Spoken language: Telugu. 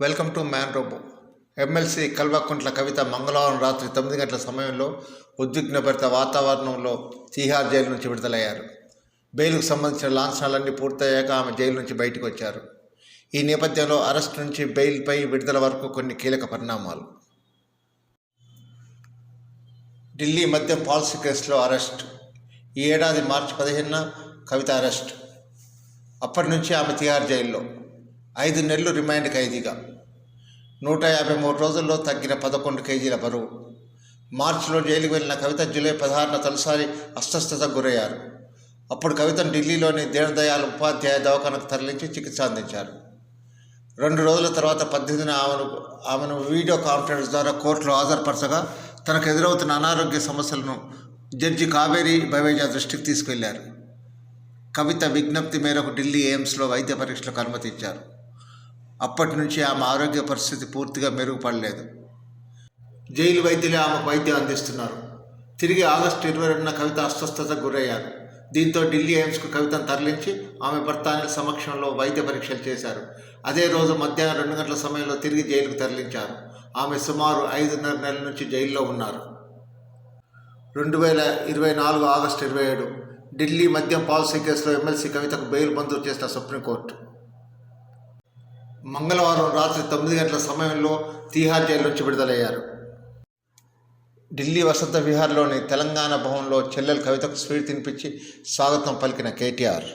Welcome to man robo. MLC Kalvakuntla Kavitha మంగళవారం రాత్రి తొమ్మిది గంటల సమయంలో ఉద్విగ్నభరిత వాతావరణంలో తీహార్ జైలు నుంచి విడుదలయ్యారు. బెయిల్కు సంబంధించిన లాంఛనాలన్నీ పూర్తయ్యాక ఆమె జైలు నుంచి బయటకు వచ్చారు. ఈ నేపథ్యంలో అరెస్ట్ నుంచి బెయిల్పై విడుదల వరకు కొన్ని కీలక పరిణామాలు. ఢిల్లీ మద్యం పాలసీ కేసులో అరెస్ట్. ఈ ఏడాది మార్చి పదిహేనున కవిత అరెస్ట్. అప్పటి నుంచి ఆమె తిహార్ జైల్లో. ఐదు నెలలు రిమాండ్ ఖైదీగా. నూట యాభై మూడు రోజుల్లో తగ్గిన పదకొండు కేజీల బరువు. మార్చిలో జైలుకు వెళ్ళిన కవిత జూలై పదహారున తొలిసారి అస్వస్థతకు గురయ్యారు. అప్పుడు కవితను ఢిల్లీలోని దీనదయాళ్ ఉపాధ్యాయ దవాఖానకు తరలించి చికిత్స అందించారు. రెండు రోజుల తర్వాత పద్దెనిమిదిన ఆమెను ఆమెను వీడియో కాన్ఫరెన్స్ ద్వారా కోర్టులో హాజరుపరచగా తనకు ఎదురవుతున్న అనారోగ్య సమస్యలను జడ్జి కావేరి బవేజా దృష్టికి తీసుకెళ్ళారు. కవిత విజ్ఞప్తి మేరకు ఢిల్లీ ఎయిమ్స్లో వైద్య పరీక్షలకు అనుమతించారు. అప్పటి నుంచి ఆమె ఆరోగ్య పరిస్థితి పూర్తిగా మెరుగుపడలేదు. జైలు వైద్యులే ఆమెకు వైద్యం అందిస్తున్నారు. తిరిగి ఆగస్టు ఇరవై రెండున కవిత అస్వస్థతకు గురయ్యారు. దీంతో ఢిల్లీ ఎయిమ్స్కు కవితను తరలించి ఆమె భర్త అనిల్ సమక్షంలో వైద్య పరీక్షలు చేశారు. అదే రోజు మధ్యాహ్నం రెండు గంటల సమయంలో తిరిగి జైలుకు తరలించారు. ఆమె సుమారు ఐదున్నర నెలల నుంచి జైల్లో ఉన్నారు. రెండు వేల ఇరవై నాలుగు ఆగస్టు ఇరవై ఏడు ఢిల్లీ మద్యం పాలసీ కేసులో ఎమ్మెల్సీ కవితకు బెయిల్ మంజూరు చేసిన సుప్రీంకోర్టు. మంగళవారం రాత్రి తొమ్మిది గంటల సమయంలో తీహార్ జైలు నుంచి విడుదలయ్యారు ఢిల్లీ వసంత విహార్లోని తెలంగాణ భవన్లో చెల్లెలు కవితకు స్వీట్ తినిపించి స్వాగతం పలికిన కేటీఆర్.